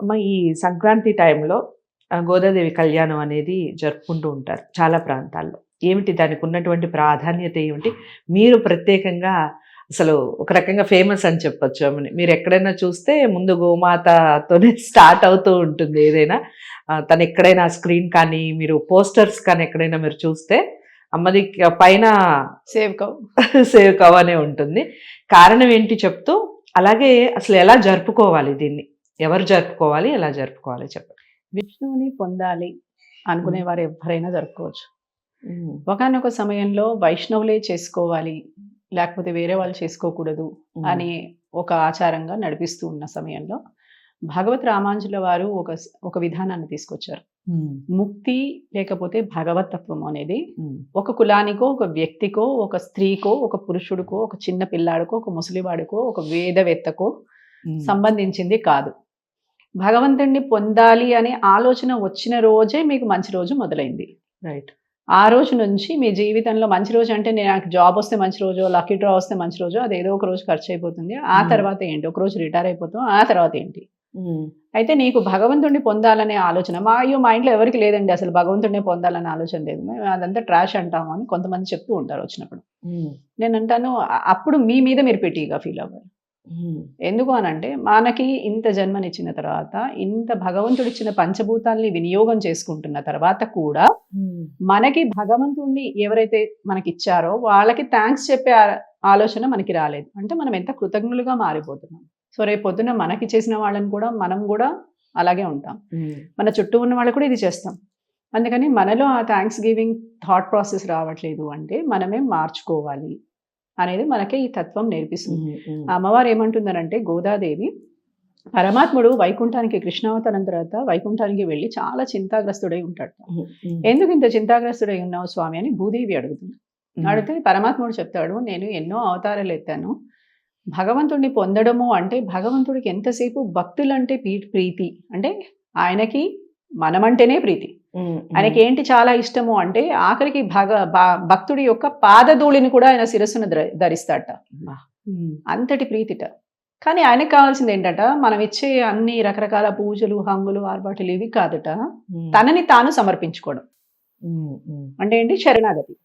అమ్మ ఈ సంక్రాంతి టైంలో గోదాదేవి కళ్యాణం అనేది జరుపుకుంటూ ఉంటారు చాలా ప్రాంతాల్లో. ఏమిటి దానికి ఉన్నటువంటి ప్రాధాన్యత ఏమిటి? మీరు ప్రత్యేకంగా అసలు ఒక రకంగా ఫేమస్ అని చెప్పొచ్చు ఆమెని. మీరు ఎక్కడైనా చూస్తే ముందు గోమాతతోనే స్టార్ట్ అవుతూ ఉంటుంది ఏదైనా. తను ఎక్కడైనా స్క్రీన్ కానీ మీరు పోస్టర్స్ కానీ ఎక్కడైనా మీరు చూస్తే అమ్మది పైన సేవ్ కౌ సేవ్ కవనే ఉంటుంది. కారణం ఏంటి చెప్తూ అలాగే అసలు ఎలా జరుపుకోవాలి దీన్ని? ఎవరు జరుపుకోవాలి ఎలా జరుపుకోవాలి చెప్పండి. విష్ణువుని పొందాలి అనుకునే వారు ఎవరైనా జరుపుకోవచ్చు. ఒకనొక సమయంలో వైష్ణవులే చేసుకోవాలి లేకపోతే వేరే వాళ్ళు చేసుకోకూడదు అని ఒక ఆచారంగా నడిపిస్తూ ఉన్న సమయంలో భగవత్ రామాంజుల వారు ఒక ఒక విధానాన్ని తీసుకొచ్చారు. ముక్తి లేకపోతే భగవతత్వం అనేది ఒక కులానికో ఒక వ్యక్తికో ఒక స్త్రీకో ఒక పురుషుడికో ఒక చిన్న పిల్లాడికో ఒక ముసలివాడికో ఒక వేదవేత్తకో సంబంధించింది కాదు. భగవంతుణ్ణి పొందాలి అనే ఆలోచన వచ్చిన రోజే మీకు మంచి రోజు మొదలైంది. రైట్ ఆ రోజు నుంచి మీ జీవితంలో మంచి రోజు అంటే నేను నాకు జాబ్ వస్తే మంచి రోజు లక్కీ డ్రా వస్తే మంచి రోజు అది ఏదో ఒక రోజు ఖర్చు అయిపోతుంది. ఆ Hmm. తర్వాత ఏంటి? ఒక రోజు రిటైర్ అయిపోతాం. ఆ తర్వాత ఏంటి? అయితే నీకు భగవంతుడిని పొందాలనే ఆలోచన మా అయ్యో మా ఇంట్లో ఎవరికి లేదండి అసలు భగవంతుడిని పొందాలనే ఆలోచన లేదు. మేము అదంతా ట్రాష్ అంటాము అని కొంతమంది చెప్తూ ఉంటారు వచ్చినప్పుడు. నేను అంటాను "అ- అప్పుడు మీ మీద మీరు పెట్టిగా ఫీల్ అవ్వాలి. ఎందుకు అనంటే మనకి ఇంత జన్మనిచ్చిన తర్వాత ఇంత భగవంతుడిచ్చిన పంచభూతాల్ని వినియోగం చేసుకుంటున్న తర్వాత కూడా మనకి భగవంతుణ్ణి ఎవరైతే మనకి ఇచ్చారో వాళ్ళకి థ్యాంక్స్ చెప్పే ఆలోచన మనకి రాలేదు. అంటే మనం ఎంత కృతజ్ఞులుగా మారిపోతున్నాం. సో రేపు పొద్దున మనకి చేసిన వాళ్ళని కూడా మనం కూడా అలాగే ఉంటాం. మన చుట్టూ ఉన్న వాళ్ళు కూడా ఇది చేస్తాం. అందుకని మనలో ఆ థ్యాంక్స్ గివింగ్ థాట్ ప్రాసెస్ రావట్లేదు అంటే మనమే మార్చుకోవాలి. అనేది మనకే ఈ తత్వం నేర్పిస్తుంది. అమ్మవారు ఏమంటున్నారంటే గోదాదేవి పరమాత్ముడు వైకుంఠానికి కృష్ణావతారం తర్వాత వైకుంఠానికి వెళ్ళి చాలా చింతాగ్రస్తుడై ఉంటాడు. ఎందుకు ఇంత చింతాగ్రస్తుడై ఉన్నావు స్వామి? అని భూదేవి అడుగుతుంది. అడిగితే పరమాత్ముడు చెప్తాడు నేను ఎన్నో అవతారాలు ఎత్తాను. భగవంతుడిని పొందడము అంటే భగవంతుడికి ఎంతసేపు భక్తులంటే ప్రీతి. అంటే ఆయనకి మనమంటేనే ప్రీతి. ఆయనకి ఏంటి చాలా ఇష్టము అంటే ఆఖరికి భగ భక్తుడి యొక్క పాదధూళిని కూడా ఆయన శిరస్సును ధర- ధరిస్తాడట. అంతటి ప్రీతిట. కానీ ఆయనకు కావాల్సింది ఏంటట మనం ఇచ్చే అన్ని రకరకాల పూజలు హంగులు ఆర్బాటులు ఇవి కాదట. తనని తాను సమర్పించుకోవడం. అంటే ఏంటి? శరణాగతి.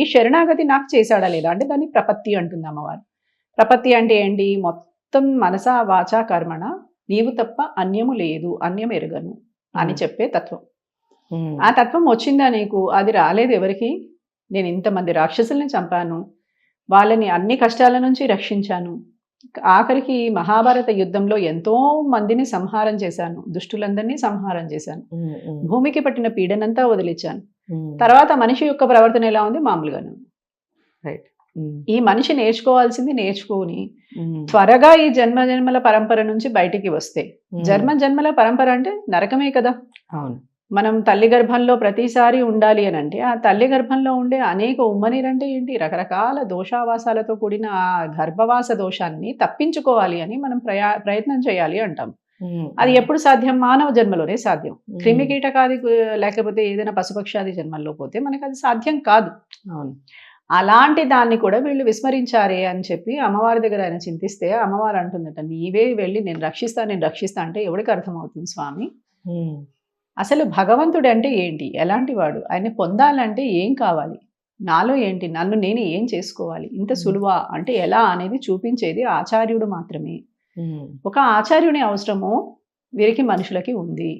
ఈ శరణాగతి నాకు చేశాడా లేదా అంటే దాన్ని ప్రపత్తి అంటుంది అమ్మవారు. ప్రపత్తి అంటే ఏంటి? మొత్తం మనసా వాచా కర్మణ నీవు తప్ప అన్యము లేదు అన్యం ఎరుగను అని చెప్పే తత్వం. ఆ తత్వం వచ్చిందా నీకు? అది రాలేదు ఎవరికి? నేను ఇంతమంది రాక్షసుల్ని చంపాను. వాళ్ళని అన్ని కష్టాల నుంచి రక్షించాను. ఆఖరికి మహాభారత యుద్ధంలో ఎంతో మందిని సంహారం చేశాను. దుష్టులందరినీ సంహారం చేశాను. భూమికి పట్టిన పీడనంతా వదిలించాను తర్వాత మనిషి యొక్క ప్రవర్తన ఎలా ఉంది? మామూలుగానే ఈ మనిషి నేర్చుకోవాల్సింది నేర్చుకొని త్వరగా ఈ జన్మ జన్మల పరంపర నుంచి బయటికి వస్తే. జన్మ జన్మల పరంపర అంటే నరకమే కదా? అవును. మనం తల్లి గర్భంలో ప్రతిసారి ఉండాలి అని అంటే ఆ తల్లి గర్భంలో ఉండే అనేక ఉమ్మనీరు అంటే ఏంటి? రకరకాల దోషావాసాలతో కూడిన ఆ గర్భవాస దోషాన్ని తప్పించుకోవాలి అని మనం ప్రయా ప్రయత్నం చేయాలి అంటాం. అది ఎప్పుడు సాధ్యం? మానవ జన్మలోనే సాధ్యం. క్రిమి కీటకాది లేకపోతే ఏదైనా పశుపక్షాది జన్మల్లో పోతే మనకు అది సాధ్యం కాదు. అవును. అలాంటి దాన్ని కూడా వీళ్ళు విస్మరించారే అని చెప్పి అమ్మవారి దగ్గర ఆయన చింతిస్తే అమ్మవారు అంటుందట నీవే వెళ్ళి నేను రక్షిస్తా నేను రక్షిస్తా అంటే ఎవరికి అర్థమవుతుంది స్వామి? అసలు భగవంతుడు అంటే ఏంటి? ఎలాంటి వాడు? ఆయన పొందాలంటే ఏం కావాలి? నాలో ఏంటి? నన్ను నేను ఏం చేసుకోవాలి? ఇంత సులువా? అంటే ఎలా అనేది చూపించేది ఆచార్యుడు మాత్రమే. ఒక ఆచార్యుని అవసరము వీరికి మనుషులకి ఉంది.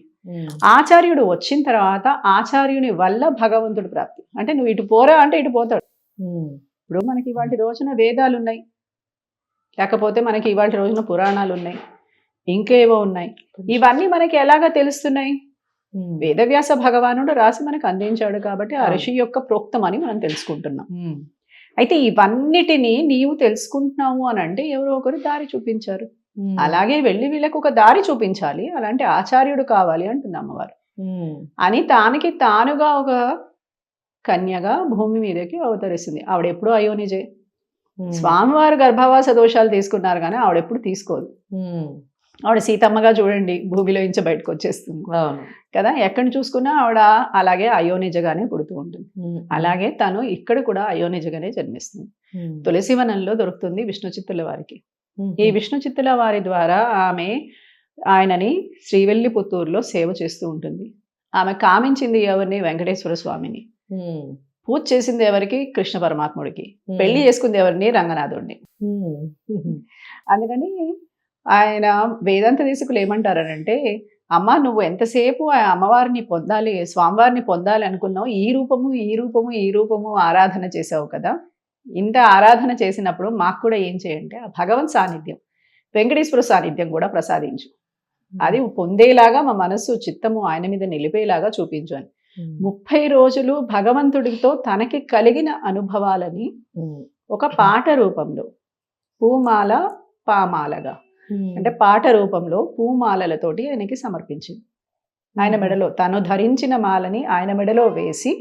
ఆచార్యుడు వచ్చిన తర్వాత ఆచార్యుని వల్ల భగవంతుడు ప్రాప్తి. అంటే నువ్వు ఇటు పోరా అంటే ఇటు పోతాడు. ఇప్పుడు మనకి ఇవాటి రోజున వేదాలు ఉన్నాయి లేకపోతే మనకి ఇవాటి రోజున పురాణాలు ఉన్నాయి ఇంకేవో ఉన్నాయి. ఇవన్నీ మనకి ఎలాగా తెలుస్తున్నాయి? వేదవ్యాస భగవానుడు రాసి మనకు అందించాడు కాబట్టి ఆ. ఋషి యొక్క ప్రోక్తం అని మనం తెలుసుకుంటున్నాం. అయితే ఇవన్నిటిని నీవు తెలుసుకుంటున్నావు అని అంటే ఎవరో ఒకరు దారి చూపించారు. అలాగే వెళ్ళి వీళ్ళకి ఒక దారి చూపించాలి అలాంటి ఆచార్యుడు కావాలి అంటుంది అమ్మవారు. అని తానికి తానుగా ఒక కన్యగా భూమి మీదకి అవతరిస్తుంది. ఆవిడ ఎప్పుడూ అయోనిజే. స్వామివారు గర్భవాస దోషాలు తీసుకున్నారు కానీ ఆవిడ ఎప్పుడు తీసుకోదు. ఆవిడ సీతమ్మగా చూడండి భూమిలో నుంచి బయటకు వచ్చేస్తుంది. కదా? ఎక్కడ చూసుకున్నా ఆవిడ అలాగే అయోనిజగానే పుడుతూ ఉంటుంది. అలాగే తను ఇక్కడ కూడా అయోనిజగానే జన్మిస్తుంది. తులసివనంలో దొరుకుతుంది విష్ణు చిత్తుల వారికి ఈ విష్ణు చిత్తుల వారి ద్వారా ఆమె ఆయనని శ్రీవెల్లిపుత్తూరులో సేవ చేస్తూ ఉంటుంది. ఆమె కామించింది ఎవరిని? వెంకటేశ్వర స్వామిని. పూజ చేసింది ఎవరికి? కృష్ణ పరమాత్ముడికి. పెళ్ళి చేసుకుంది ఎవరిని? రంగనాథుడిని. అందుకని ఆయన వేదాంత దేశకులు ఏమంటారనంటే అమ్మ నువ్వు ఎంతసేపు ఆ అమ్మవారిని పొందాలి స్వామివారిని పొందాలి అనుకున్నావు ఈ రూపము ఈ రూపము ఈ రూపము ఆరాధన చేసావు కదా? ఇంత ఆరాధన చేసినప్పుడు మాకు కూడా ఏం చేయంటే ఆ భగవన్ సాన్నిధ్యం వెంకటేశ్వర సాన్నిధ్యం కూడా ప్రసాదించు. అది పొందేలాగా మా మనస్సు చిత్తము ఆయన మీద నిలిపేలాగా చూపించు అని. ముప్పై రోజులు భగవంతుడితో తనకి కలిగిన అనుభవాలని ఒక పాట రూపంలో పూమాల పామాలగా. అంటే పాట రూపంలో పూమాలలతోటి ఆయనకి సమర్పించింది. ఆయన మెడలో తను ధరించిన మాలని ఆయన మెడలో వేసి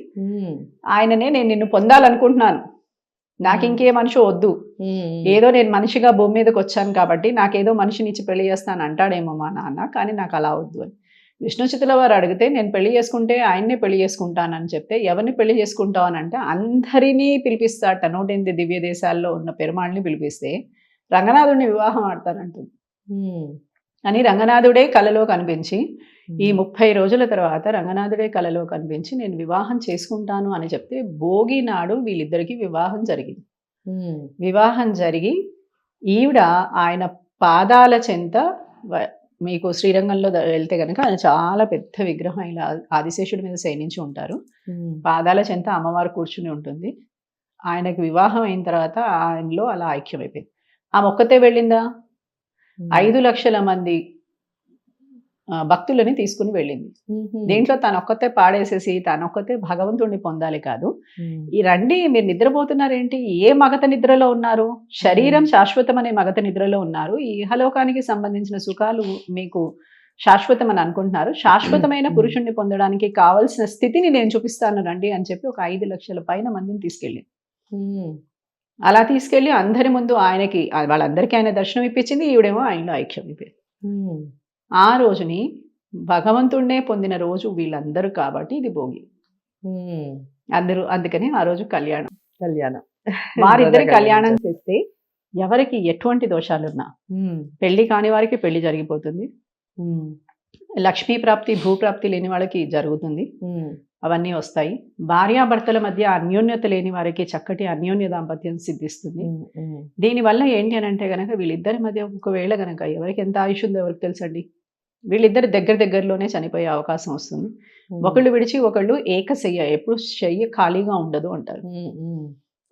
ఆయననే నేను నిన్ను పొందాలనుకుంటున్నాను. నాకు. ఇంకే మనిషి వద్దు. ఏదో నేను మనిషిగా భూమి మీదకి వచ్చాను కాబట్టి నాకేదో మనిషిని ఇచ్చి పెళ్ళి చేస్తాను అంటాడేమో మా నాన్న కానీ నాకు అలా వద్దు అని. విష్ణు చిత్తుల వారు అడిగితే నేను పెళ్ళి చేసుకుంటే ఆయన్నే పెళ్ళి చేసుకుంటానని చెప్తే ఎవరిని పెళ్ళి చేసుకుంటావు? అని అంటే అందరినీ పిలిపిస్తాట నూట ఎనిమిది దివ్య దేశాల్లో ఉన్న పెరుమాళ్ళని పిలిపిస్తే రంగనాథుడిని వివాహం ఆడతానంటుంది. అని రంగనాథుడే కలలో కనిపించి ఈ ముప్పై రోజుల తర్వాత రంగనాథుడే కలలో కనిపించి నేను వివాహం చేసుకుంటాను అని చెప్తే భోగి నాడు వీళ్ళిద్దరికి వివాహం జరిగింది. వివాహం జరిగి ఈవిడ ఆయన పాదాల చెంత మీకు శ్రీరంగంలో వెళ్తే కనుక ఆయన చాలా పెద్ద విగ్రహం ఇలా ఆదిశేషుడి మీద శయనించి ఉంటారు. పాదాల చెంత అమ్మవారు కూర్చుని ఉంటుంది. ఆయనకి వివాహం అయిన తర్వాత ఆయనలో అలా ఐక్యమైపోయింది. ఆమె ఒక్కతే వెళ్ళిందా? ఐదు లక్షల మంది భక్తులని తీసుకుని వెళ్ళింది. ఉమ్, దీంట్లో తనొక్కతే పాడేసేసి తనొక్కతే భగవంతుడిని పొందాలి కాదు. ఉమ్, ఈ రండి మీరు నిద్రపోతున్నారేంటి? ఏ మగత నిద్రలో ఉన్నారు? శరీరం శాశ్వతం అనే మగత నిద్రలో ఉన్నారు. ఈ ఇహలోకానికి సంబంధించిన సుఖాలు మీకు శాశ్వతం అని అనుకుంటున్నారు. శాశ్వతమైన Hmm. పురుషుణ్ణి పొందడానికి కావలసిన స్థితిని నేను చూపిస్తాను రండి అని చెప్పి ఒక ఐదు లక్షల పైన మందిని తీసుకెళ్ళి ఉమ్, అలా తీసుకెళ్ళి అందరి ముందు ఆయనకి వాళ్ళందరికీ ఆయన దర్శనం ఇప్పించింది ఈవిడేమో ఆయనలో ఐక్యం ఉమ్, ఆ రోజుని భగవంతుడినే పొందిన రోజు వీళ్ళందరూ కాబట్టి ఇది భోగి. అందరూ అందుకని ఆ రోజు కళ్యాణం. కళ్యాణం. వారిద్దరి కళ్యాణం చేస్తే ఎవరికి ఎటువంటి దోషాలున్నా పెళ్ళి కాని వారికి పెళ్ళి జరిగిపోతుంది. లక్ష్మీ ప్రాప్తి భూప్రాప్తి లేని వాళ్ళకి జరుగుతుంది. అవన్నీ వస్తాయి. భార్యాభర్తల మధ్య అన్యోన్యత లేని వారికి చక్కటి అన్యోన్య దాంపత్యం సిద్ధిస్తుంది. దీనివల్ల ఏంటి అని అంటే గనక వీళ్ళిద్దరి మధ్య ఒకవేళ గనక ఎవరికి ఎంత ఆయుష్ ఉందో ఎవరికి తెలుసండి? వీళ్ళిద్దరు దగ్గర దగ్గరలోనే చనిపోయే అవకాశం వస్తుంది. ఒకళ్ళు విడిచి ఒకళ్ళు ఏకశయ్య ఎప్పుడు శయ్య ఖాళీగా ఉండదు అంటారు.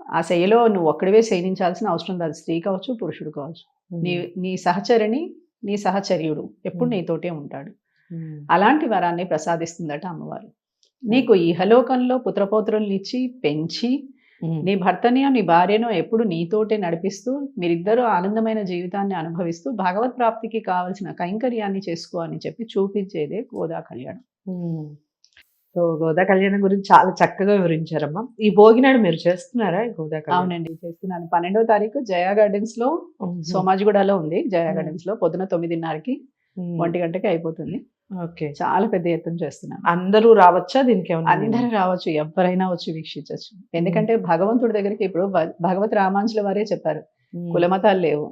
ఆ శయ్యలో నువ్వు ఒక్కడివే శయనించాల్సిన అవసరం లేదు. స్త్రీ కావచ్చు పురుషుడు కావచ్చు. నీ నీ సహచరిని నీ సహచర్యుడు ఎప్పుడు. నీతోటే ఉంటాడు. అలాంటి వరాన్ని ప్రసాదిస్తుందట అమ్మవారు. నీకు ఇహలోకంలో పుత్రపౌత్రుల్నిచ్చి పెంచి నీ భర్తని నీ భార్యను ఎప్పుడు నీతోటే నడిపిస్తూ మీరిద్దరూ ఆనందమైన జీవితాన్ని అనుభవిస్తూ భగవత్ ప్రాప్తికి కావలసిన కైంకర్యాన్ని చేసుకో అని చెప్పి చూపించేదే గోదా కళ్యాణం. సో గోదా కళ్యాణం గురించి చాలా చక్కగా వివరించారమ్మా. ఈ భోగినాడు మీరు చేస్తున్నారా గోదా కళ్యాణం? అవునండి చేస్తున్నాను. పన్నెండవ తారీఖు జయా గార్డెన్స్లో సోమాజిగూడలో ఉంది. జయా. గార్డెన్స్లో పొద్దున తొమ్మిదిన్నరకి ఒంటి గంటకి అయిపోతుంది. ఓకే. చాలా పెద్ద ఎత్తున చేస్తున్నాను. అందరూ రావచ్చా దీనికి అందరూ రావచ్చు ఎవరైనా వచ్చి వీక్షించవచ్చు. ఎందుకంటే భగవంతుడి దగ్గరికి ఇప్పుడు భగవత్ రామాంచుల వారే చెప్పారు. కులమతాలు లేవు.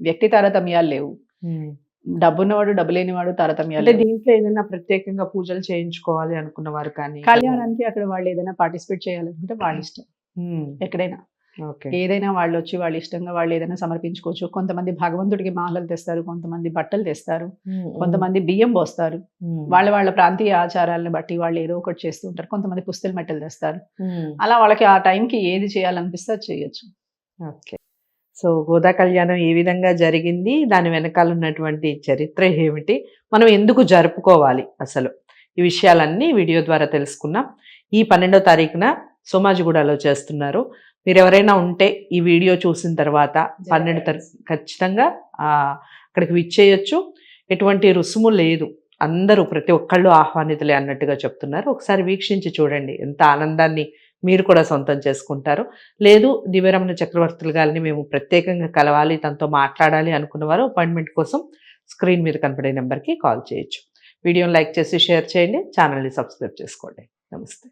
వ్యక్తి తారతమ్యాలు లేవు. డబ్బున్నవాడు డబ్బు లేనివాడు తారతమ్యాలు. దీంట్లో ఏదైనా ప్రత్యేకంగా పూజలు చేయించుకోవాలి అనుకున్న వారు కానీ కళ్యాణానికి అక్కడ వాళ్ళు ఏదైనా పార్టిసిపేట్ చేయాలనుకుంటే వాళ్ళ ఇష్టం. ఎక్కడైనా. ఏదైనా వాళ్ళు వచ్చి వాళ్ళ ఇష్టంగా వాళ్ళు ఏదైనా సమర్పించుకోవచ్చు. కొంతమంది భగవంతుడికి మాలలు తెస్తారు కొంతమంది బట్టలు తెస్తారు కొంతమంది బియ్యం పోస్తారు. వాళ్ళ వాళ్ళ ప్రాంతీయ ఆచారాలను బట్టి వాళ్ళు ఏదో ఒకటి చేస్తూ ఉంటారు. కొంతమంది పుస్తల మెట్టలు తెస్తారు. అలా వాళ్ళకి ఆ టైంకి ఏది చేయాలనిపిస్తే అది చేయొచ్చు. ఓకే. సో గోదా కళ్యాణం ఏ విధంగా జరిగింది? దాని వెనకాల ఉన్నటువంటి చరిత్ర ఏమిటి? మనం ఎందుకు జరుపుకోవాలి అసలు? ఈ విషయాలన్నీ వీడియో ద్వారా తెలుసుకున్నాం. ఈ పన్నెండో తారీఖున సోమాజిగూడలో చేస్తున్నారు. మీరు ఎవరైనా ఉంటే ఈ వీడియో చూసిన తర్వాత పన్నెండు తారీఖు ఖచ్చితంగా అక్కడికి విచ్చేయచ్చు. ఎటువంటి రుసుము లేదు. అందరూ ప్రతి ఒక్కళ్ళు ఆహ్వానితులే అన్నట్టుగా చెప్తున్నారు. ఒకసారి వీక్షించి చూడండి. ఎంత ఆనందాన్ని మీరు కూడా సొంతం చేసుకుంటారు. లేదు దివ్యరమణ చక్రవర్తులు గారిని మేము ప్రత్యేకంగా కలవాలి తనతో మాట్లాడాలి అనుకున్నవారు అపాయింట్మెంట్ కోసం స్క్రీన్ మీద కనపడే నెంబర్కి కాల్ చేయొచ్చు. వీడియోని లైక్ చేసి షేర్ చేయండి. ఛానల్ని సబ్స్క్రైబ్ చేసుకోండి. నమస్తే.